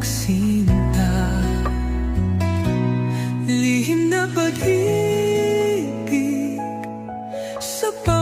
pagsinta Lihim na pag-ibig sa pag